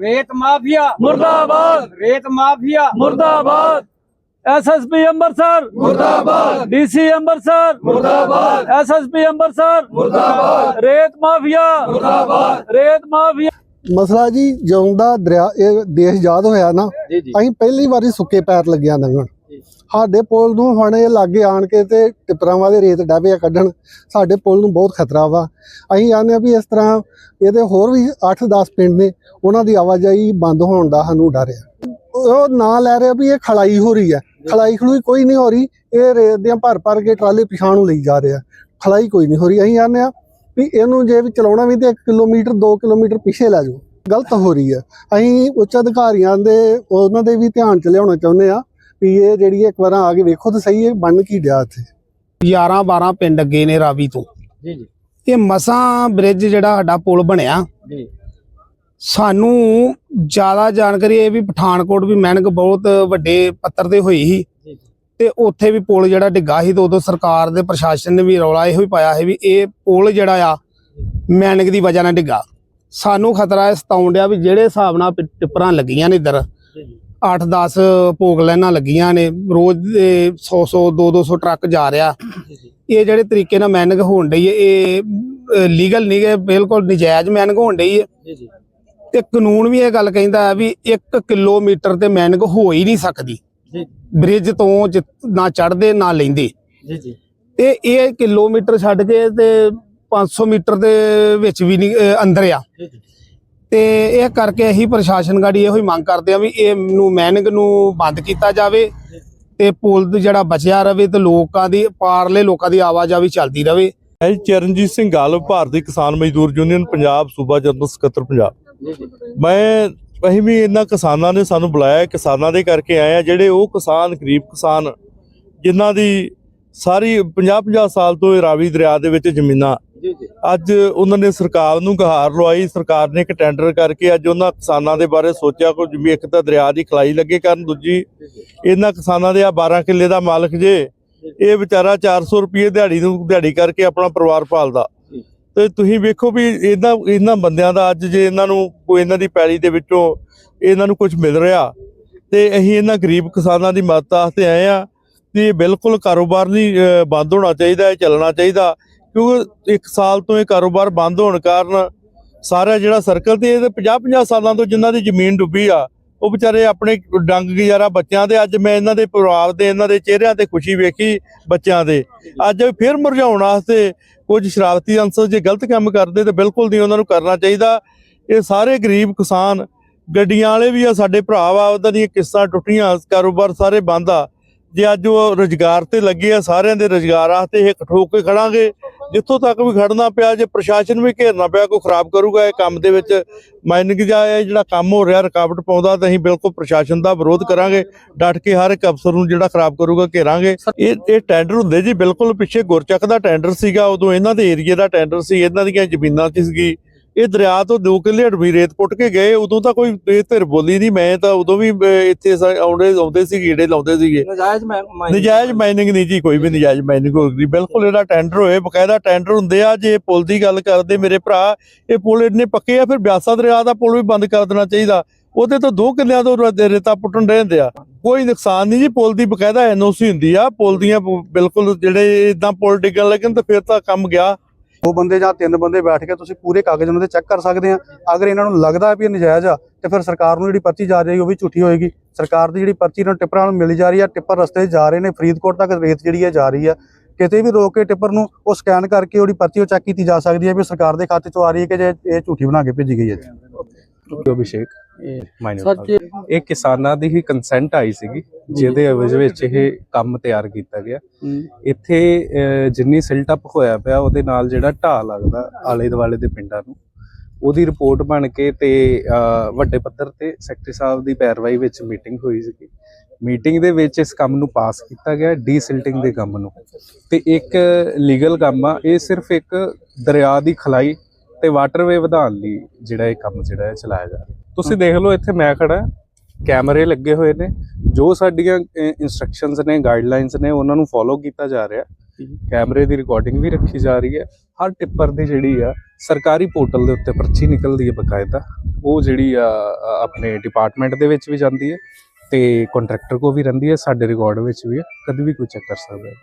ਰੇਤ ਮਾਫੀਆ। ਮੁਰਦਾਬਾਦ। ਰੇਤ ਮਾਫੀਆ। ਮੁਰਦਾਬਾਦ। ਐਸਐਸਪੀ ਅੰਮ੍ਰਿਤਸਰ। ਮੁਰਦਾਬਾਦ। ਡੀਸੀ ਅੰਮ੍ਰਿਤਸਰ। ਮੁਰਦਾਬਾਦ। ਐਸਐਸਪੀ ਅੰਮ੍ਰਿਤਸਰ। ਮੁਰਦਾਬਾਦ। ਰੇਤ ਮਾਫੀਆ। ਮੁਰਦਾਬਾਦ। ਰੇਤ ਮਾਫੀਆ। ਮਸਲਾ ਜੀ ਜਿਉਂ ਦਾ ਦਰਿਆ ਇਹ ਦੇਸ਼ ਆਜ਼ਾਦ ਹੋਇਆ ਨਾ ਅਸੀਂ ਪਹਿਲੀ ਵਾਰੀ ਸੁੱਕੇ ਪੈਰ ਲੱਗਿਆ ਲੰਘਣ ਸਾਡੇ ਪੁਲ ਨੂੰ ਹੁਣ ਇਹ ਲਾਗੇ ਆਣ ਕੇ ਤੇ ਟਿੱਪਰਾਂ ਵਾਲੇ ਰੇਤ ਡਾਬਿਆ ਕੱਢਣ, ਸਾਡੇ ਪੁਲ ਨੂੰ ਬਹੁਤ ਖਤਰਾ ਵਾ। ਅਸੀਂ ਆਨੇ ਆ ਵੀ ਇਸ ਤਰ੍ਹਾਂ ਇਹਦੇ ਹੋਰ ਵੀ 8-10 ਪਿੰਡ ਨੇ, ਉਹਨਾਂ ਦੀ ਆਵਾਜਾਈ ਬੰਦ ਹੋਣ ਦਾ ਸਾਨੂੰ ਡਰ ਆ। ਉਹ ਨਾਂ ਲੈ ਰਿਹਾ ਵੀ ਇਹ ਖਲਾਈ ਹੋ ਰਹੀ ਹੈ ਖਲਾਈ ਖਲੂਈ ਕੋਈ ਨਹੀਂ ਹੋ ਰਹੀ, ਇਹ ਰੇਤ ਦੀਆਂ ਭਰ ਭਰ ਕੇ ਟਰਾਲੇ ਪਿਛਾਂ ਨੂੰ ਲਈ ਜਾ ਰਿਹਾ। ਖਲਾਈ ਕੋਈ ਨਹੀਂ ਹੋ ਰਹੀ। ਅਸੀਂ ਆਨੇ ਆ ਵੀ ਇਹਨੂੰ ਜੇ ਵੀ ਚਲਾਉਣਾ ਵੀ ਤੇ 1 ਕਿਲੋਮੀਟਰ 2 ਕਿਲੋਮੀਟਰ ਪਿੱਛੇ ਲੈ ਜਾਓ। ਗਲਤ ਹੋ ਰਹੀ ਹੈ ਅਸੀਂ ਉੱਚ ਅਧਿਕਾਰੀਆਂ ਦੇ, ਉਹਨਾਂ ਦੇ ਵੀ ਧਿਆਨ ਚ ਲਿਆਉਣਾ ਚਾਹੁੰਦੇ ਆ ਵੀ ਇਹ ਜਿਹੜੀ ਇੱਕ ਵਾਰ ਆ ਕੇ ਵੇਖੋ ਤਾਂ ਸਹੀ ਇਹ ਬਣ ਕੀ ਡਿਆ ਇੱਥੇ। 11 12 ਪਿੰਡ ਅੱਗੇ ਨੇ ਰਾਵੀ ਤੋਂ। ਜੀ ਜੀ। ਇਹ ਮਸਾਂ ਬ੍ਰਿਜ ਜਿਹੜਾ ਸਾਡਾ ਪੁਲ ਬਣਿਆ ਜੀ। ਸਾਨੂੰ ਜ਼ਿਆਦਾ ਜਾਣਕਾਰੀ ਇਹ ਵੀ ਪਠਾਨਕੋਟ ਵੀ ਮੈਨਕ ਬਹੁਤ ਵੱਡੇ ਪੱਤਰ ਤੇ ਹੋਈ ਸੀ। ਜੀ ਤੇ ਉੱਥੇ ਵੀ ਪੁਲ ਜਿਹੜਾ ਡਿੱਗਾ ਸੀ ਤੇ ਉਦੋਂ ਸਰਕਾਰ ਦੇ ਪ੍ਰਸ਼ਾਸਨ ਨੇ ਵੀ ਰੌਲਾ ਇਹੋ ਹੀ ਪਾਇਆ ਸੀ ਵੀ ਇਹ ਪੁਲ ਜਿਹੜਾ ਆ ਮੈਨਕ ਦੀ ਵਜ੍ਹਾ ਨਾਲ ਡਿੱਗਾ। ਸਾਨੂੰ ਖਤਰਾ ਹੈ ਸਤਾਉਣ ਡਿਆ ਵੀ ਜਿਹੜੇ ਹਿਸਾਬ ਨਾਲ ਟਿੱਪਰਾਂ ਲੱਗੀਆਂ ਨੇ ਇੱਧਰ 8-10 ਭੋਗ ਲੈਣਾ ਲੱਗੀਆਂ ਨੇ। ਰੋਜ਼ ਦੇ 100-100 200 ਟਰੱਕ ਜਾ ਰਿਹਾ। ਇਹ ਜਿਹੜੇ ਤਰੀਕੇ ਨਾਲ ਮੈਨਿੰਗ ਹੋਣ ਡਈ ਹੈ ਇਹ ਲੀਗਲ ਨਹੀਂ ਹੈ ਬਿਲਕੁਲ ਨਜਾਇਜ਼ ਮੈਨਿੰਗ ਹੋਣ ਡਈ ਹੈ ਤੇ ਕਾਨੂੰਨ ਵੀ ਇਹ ਗੱਲ ਕਹਿੰਦਾ ਹੈ ਵੀ 1 ਕਿਲੋਮੀਟਰ ਤੇ ਮੈਨਿੰਗ ਹੋ ਹੀ ਨਹੀਂ ਸਕਦੀ। ਬ੍ਰਿਜ ਤੋਂ ਨਾ ਚੜਦੇ ਨਾ ਲੈਂਦੇ। ਜੀ ਜੀ। ਤੇ ਇਹ ਕਿਲੋਮੀਟਰ ਛੱਡ ਕੇ ਤੇ 500 ਮੀਟਰ ਦੇ ਵਿੱਚ ਵੀ ਨਹੀਂ ਅੰਦਰ ਆ। ਤੇ ਇਹ ਕਰਕੇ ਅਸੀਂ ਪ੍ਰਸ਼ਾਸਨ ਗਾੜੀ ਇਹੋ ਹੀ ਮੰਗ ਕਰਦੇ ਆ ਵੀ ਇਹ ਨੂੰ ਮੈਨਿੰਗ ਨੂੰ ਬੰਦ ਕੀਤਾ ਜਾਵੇ ਤੇ ਪੁਲ ਜਿਹੜਾ ਬਚਿਆ ਰਵੇ ਤੇ ਲੋਕਾਂ ਦੀ, ਪਾਰਲੇ ਲੋਕਾਂ ਦੀ ਆਵਾਜਾਈ ਚੱਲਦੀ ਰਵੇ। ਮੈਂ ਚਰਨਜੀਤ ਸਿੰਘ ਗਾਲ ਭਾਰਤੀ ਕਿਸਾਨ ਮਜ਼ਦੂਰ ਯੂਨੀਅਨ, ਪੰਜਾਬ, ਸੂਬਾ ਜਨਰਲ ਸਕੱਤਰ, ਪੰਜਾਬ। ਮੈਂ, ਅਸੀਂ ਵੀ ਇਹਨਾਂ ਕਿਸਾਨਾਂ ਨੇ ਸਾਨੂੰ ਬੁਲਾਇਆ, ਕਿਸਾਨਾਂ ਦੇ ਕਰਕੇ ਆਏ ਆ ਜਿਹੜੇ ਉਹ ਕਿਸਾਨ, ਗਰੀਬ ਕਿਸਾਨ, ਜਿਨ੍ਹਾਂ ਦੀ ਸਾਰੀ 50-50 ਸਾਲ ਤੋਂ ਰਾਵੀ ਦਰਿਆ ਦੇ ਵਿੱਚ ਜ਼ਮੀਨਾਂ ਅੱਜ ਉਹਨਾਂ ਨੇ ਸਰਕਾਰ ਨੂੰ ਗਹਾਰ ਲਵਾਈ ਸਰਕਾਰ ਨੇ ਇੱਕ ਟੈਂਡਰ ਕਰਕੇ ਅੱਜ ਉਹਨਾਂ ਕਿਸਾਨਾਂ ਦੇ ਬਾਰੇ ਸੋਚਿਆ ਕੋਈ ਵੀ ਇੱਕ ਤਾਂ ਦਰਿਆ ਦੀ ਖਲਾਈ ਲੱਗੇ ਕਰਨ ਦੂਜੀ ਇਹਨਾਂ ਕਿਸਾਨਾਂ ਦੇ ਆ 12 ਕਿੱਲੇ ਦਾ ਮਾਲਕ ਜੇ ਇਹ ਵਿਚਾਰਾ 400 ਰੁਪਏ ਦਿਹਾੜੀ ਨੂੰ ਦਿਹਾੜੀ ਕਰਕੇ ਆਪਣਾ ਪਰਿਵਾਰ ਪਾਲਦਾ। ਤੇ ਤੁਸੀਂ ਵੇਖੋ ਵੀ ਇਹਨਾਂ ਇਹਨਾਂ ਬੰਦਿਆਂ ਦਾ ਅੱਜ ਜੇ ਇਹਨਾਂ ਨੂੰ ਕੋਈ ਇਹਨਾਂ ਦੀ ਪੈਲੀ ਦੇ ਵਿੱਚੋਂ ਇਹਨਾਂ ਨੂੰ ਕੁਝ ਮਿਲ ਰਿਹਾ ਤੇ ਅਸੀਂ ਇਹਨਾਂ ਗਰੀਬ ਕਿਸਾਨਾਂ ਦੀ ਮਦਦ ਵਾਸਤੇ ਆਏ ਆ ਵੀ ਇਹ ਬਿਲਕੁਲ ਕਾਰੋਬਾਰ ਨਹੀਂ ਬੰਦ ਹੋਣਾ ਚਾਹੀਦਾ ਇਹ ਚੱਲਣਾ ਚਾਹੀਦਾ। ਕਿਉਂਕਿ ਇੱਕ ਸਾਲ ਤੋਂ ਇਹ ਕਾਰੋਬਾਰ ਬੰਦ ਹੋਣ ਕਾਰਨ ਸਾਰਾ ਜਿਹੜਾ ਸਰਕਲ ਤੇ ਇਹਦੇ 50 50 ਸਾਲਾਂ ਤੋਂ ਜਿਨ੍ਹਾਂ ਦੀ ਜ਼ਮੀਨ ਡੁੱਬੀ ਆ, ਉਹ ਵਿਚਾਰੇ ਆਪਣੇ ਡੰਗ ਗੁਜ਼ਾਰਾ ਬੱਚਿਆਂ ਦੇ, ਅੱਜ ਮੈਂ ਇਹਨਾਂ ਦੇ ਪਰਿਵਾਰ ਦੇ, ਇਹਨਾਂ ਦੇ ਚਿਹਰਿਆਂ ਤੇ ਖੁਸ਼ੀ ਵੇਖੀ ਬੱਚਿਆਂ ਦੇ। ਅੱਜ ਫਿਰ ਮੁਰਝਾਉਣ ਵਾਸਤੇ ਕੁਝ ਸ਼ਰਾਰਤੀ ਅੰਸਰ ਜੇ ਗਲਤ ਕੰਮ ਕਰਦੇ ਤੇ ਬਿਲਕੁਲ ਨਹੀਂ ਉਹਨਾਂ ਨੂੰ ਕਰਨਾ ਚਾਹੀਦਾ। ਇਹ ਸਾਰੇ ਗਰੀਬ ਕਿਸਾਨ, ਗੱਡੀਆਂ ਵਾਲੇ ਵੀ ਆ, ਸਾਡੇ ਭਰਾ ਵਾ, ਉਹਨਾਂ ਦੀਆਂ ਕਿਸ਼ਤਾਂ ਟੁੱਟੀਆਂ, ਕਾਰੋਬਾਰ ਸਾਰੇ ਬੰਦ ਆ। ਜੇ ਅੱਜ ਉਹ ਰੁਜ਼ਗਾਰ ਤੇ ਲੱਗੇ ਆ, ਸਾਰਿਆਂ ਦੇ ਰੁਜ਼ਗਾਰ ਵਾਸਤੇ ਇਹ ਠੋਕ ਕੇ ਖੜਾਂਗੇ। ਜਿੱਥੋਂ ਤੱਕ ਵੀ ਖੜਨਾ ਪਿਆ, ਜੇ ਪ੍ਰਸ਼ਾਸਨ ਵੀ ਘੇਰਨਾ ਪਿਆ, ਕੋਈ ਖਰਾਬ ਕਰੂਗਾ ਇਹ ਕੰਮ ਦੇ ਵਿੱਚ, ਮਾਈਨਿੰਗ ਜਾਂ ਇਹ ਜਿਹੜਾ ਕੰਮ ਹੋ ਰਿਹਾ, ਰੁਕਾਵਟ ਪਾਉਂਦਾ, ਤਾਂ ਅਸੀਂ ਬਿਲਕੁਲ ਪ੍ਰਸ਼ਾਸਨ ਦਾ ਵਿਰੋਧ ਕਰਾਂਗੇ। ਡਟ ਕੇ ਹਰ ਇੱਕ ਅਫਸਰ ਨੂੰ ਜਿਹੜਾ ਖਰਾਬ ਕਰੂਗਾ, ਘੇਰਾਂਗੇ। ਇਹ ਇਹ ਟੈਂਡਰ ਹੁੰਦੇ ਜੀ, ਬਿਲਕੁਲ ਪਿੱਛੇ ਗੁਰਚੱਕ ਦਾ ਟੈਂਡਰ ਸੀਗਾ, ਉਦੋਂ ਇਹਨਾਂ ਦੇ ਏਰੀਆ ਦਾ ਟੈਂਡਰ ਸੀ, ਇਹਨਾਂ ਦੀਆਂ ਜ਼ਮੀਨਾਂ 'ਚ ਸੀਗੀ। ਇਹ ਦਰਿਆ ਤੋਂ 2 ਕਿੱਲੇ ਹੜਵੀ ਰੇਤ ਪੁੱਟ ਕੇ ਗਏ ਉਦੋਂ ਤਾਂ ਕੋਈ ਇਹ ਧਿਰ ਬੋਲੀ ਨਹੀਂ ਮੈਂ ਤਾਂ ਉਦੋਂ ਵੀ ਇੱਥੇ ਆਉਂਦੇ ਆਉਂਦੇ ਸੀ ਗੇੜੇ ਲਾਉਂਦੇ ਸੀਗੇ। ਨਜਾਇਜ਼ ਮਾਈਨਿੰਗ ਨਹੀਂ ਜੀ ਕੋਈ ਵੀ ਨਜਾਇਜ਼ ਮਾਈਨਿੰਗ ਹੋਊਗੀ ਬਿਲਕੁਲ ਇਹਦਾ ਟੈਂਡਰ ਹੋਏ ਬਕਾਇਦਾ ਟੈਂਡਰ ਹੁੰਦੇ ਆ ਜੇ ਪੁਲ ਦੀ ਗੱਲ ਕਰਦੇ ਮੇਰੇ ਭਰਾ ਇਹ ਪੁਲ ਇੰਨੇ ਪੱਕੇ ਆ ਫਿਰ ਬਿਆਸਾ ਦਰਿਆ ਦਾ ਪੁਲ ਵੀ ਬੰਦ ਕਰ ਦੇਣਾ ਚਾਹੀਦਾ। ਉਹਦੇ ਤੋਂ ਦੋ ਕਿੱਲਿਆਂ ਤੋਂ ਰੇਤਾ ਪੁੱਟਣ ਦੇ ਹੁੰਦੇ ਆ। ਕੋਈ ਨੁਕਸਾਨ ਨਹੀਂ ਜੀ ਪੁਲ ਦੀ ਬਕਾਇਦਾ ਐਨਓਸੀ ਹੁੰਦੀ ਆ ਪੁਲ ਦੀਆਂ ਬਿਲਕੁਲ ਜਿਹੜੇ ਇਦਾਂ ਪੁਲ ਡਿੱਗਣ ਲੱਗਣ ਤਾਂ ਫਿਰ ਤਾਂ ਕੰਮ ਗਿਆ। ਦੋ ਬੰਦੇ ਜਾਂ ਤਿੰਨ ਬੰਦੇ ਬੈਠ ਕੇ ਤੁਸੀਂ ਪੂਰੇ ਕਾਗਜ਼ ਉਹਨਾਂ ਦੇ ਚੈੱਕ ਕਰ ਸਕਦੇ ਆ। ਅਗਰ ਇਹਨਾਂ ਨੂੰ ਲੱਗਦਾ ਵੀ ਇਹ ਨਜਾਇਜ਼ ਆ ਤੇ ਫਿਰ ਸਰਕਾਰ ਨੂੰ ਜਿਹੜੀ ਪਰਚੀ ਜਾ ਰਹੀ ਉਹ ਵੀ ਝੂਠੀ ਹੋਏਗੀ। ਸਰਕਾਰ ਦੀ ਜਿਹੜੀ ਪਰਚੀ ਇਹਨਾਂ ਨੂੰ ਟਿੱਪਰਾਂ ਨੂੰ ਮਿਲੀ ਜਾ ਰਹੀ ਆ ਟਿੱਪਰ ਰਸਤੇ ਜਾ ਰਹੇ ਨੇ ਫਰੀਦਕੋਟ ਤੱਕ ਰੇਤ ਜਿਹੜੀ ਹੈ ਜਾ ਰਹੀ ਆ। ਕਿਤੇ ਵੀ ਰੋਕ ਕੇ ਟਿੱਪਰ ਨੂੰ ਉਹ ਸਕੈਨ ਕਰਕੇ ਉਹਦੀ ਪਰਚੀ ਉਹ ਚੈੱਕ ਕੀਤੀ ਜਾ ਸਕਦੀ ਹੈ ਵੀ ਸਰਕਾਰ ਦੇ ਖਾਤੇ 'ਚੋਂ ਆ ਰਹੀ ਹੈ ਕਿ ਜੇ ਇਹ ਝੂਠੀ ਬਣਾ ਕੇ ਭੇਜੀ ਗਈ ਹੈ ਅਭਿਸ਼ੇਕ। ਮਾਈਨਰ ਇਹ ਕਿਸਾਨਾਂ ਦੀ ਹੀ ਕੰਸੈਂਟ ਆਈ ਸੀਗੀ ਜਿਹਦੇ ਅਵਜ ਵਿੱਚ ਇਹ ਕੰਮ ਤਿਆਰ ਕੀਤਾ ਗਿਆ। ਇੱਥੇ ਜਿੰਨੀ ਸਿਲਟ ਅਪ ਹੋਇਆ ਪਿਆ ਉਹਦੇ ਨਾਲ ਜਿਹੜਾ ਢਾਹ ਲੱਗਦਾ ਆਲੇ ਦੁਆਲੇ ਦੇ ਪਿੰਡਾਂ ਨੂੰ ਉਹਦੀ ਰਿਪੋਰਟ ਬਣ ਕੇ ਤੇ ਵੱਡੇ ਪੱਧਰ ਤੇ ਸੈਕਟਰੀ ਸਾਹਿਬ ਦੀ ਪੈਰਵਾਈ ਵਿੱਚ ਮੀਟਿੰਗ ਹੋਈ ਸੀਗੀ। ਮੀਟਿੰਗ ਦੇ ਵਿੱਚ ਇਸ ਕੰਮ ਨੂੰ ਪਾਸ ਕੀਤਾ ਗਿਆ ਡੀਸਿਲਟਿੰਗ ਦੇ ਕੰਮ ਨੂੰ। ਤੇ ਇੱਕ ਲੀਗਲ ਕੰਮ ਆ ਇਹ ਸਿਰਫ ਇੱਕ ਦਰਿਆ ਦੀ ਖਲਾਈ ਤੇ ਵਾਟਰਵੇ ਵਧਾਉਣ ਲਈ ਜਿਹੜਾ ਇਹ ਕੰਮ ਜਿਹੜਾ ਹੈ ਚਲਾਇਆ ਜਾ ਰਿਹਾ। ਤੁਸੀਂ ਦੇਖ ਲਓ, ਇੱਥੇ ਮੈਂ ਖੜਾ ਕੈਮਰੇ ਲੱਗੇ ਹੋਏ ਨੇ। ਜੋ ਸਾਡੀਆਂ ਇਨਸਟਰਕਸ਼ਨਸ ਨੇ ਗਾਈਡਲਾਈਨਸ ਨੇ, ਉਹਨਾਂ ਨੂੰ ਫੋਲੋ ਕੀਤਾ ਜਾ ਰਿਹਾ। ਕੈਮਰੇ ਦੀ ਰਿਕਾਰਡਿੰਗ ਵੀ ਰੱਖੀ ਜਾ ਰਹੀ ਹੈ। ਹਰ ਟਿੱਪਰ ਦੀ ਜਿਹੜੀ ਆ, ਸਰਕਾਰੀ ਪੋਰਟਲ ਦੇ ਉੱਤੇ ਪਰਚੀ ਨਿਕਲਦੀ ਹੈ ਬਕਾਇਦਾ। ਉਹ ਜਿਹੜੀ ਆ ਆਪਣੇ ਡਿਪਾਰਟਮੈਂਟ ਦੇ ਵਿੱਚ ਵੀ ਜਾਂਦੀ ਹੈ ਤੇ ਕੰਟਰੈਕਟਰ ਕੋ ਵੀ ਰਹਿੰਦੀ ਹੈ। ਸਾਡੇ ਰਿਕਾਰਡ ਵਿੱਚ ਵੀ ਹੈ। ਕਦੀ ਵੀ ਕੋਈ ਚੈੱਕ ਕਰ ਸਕਦਾ ਹੈ।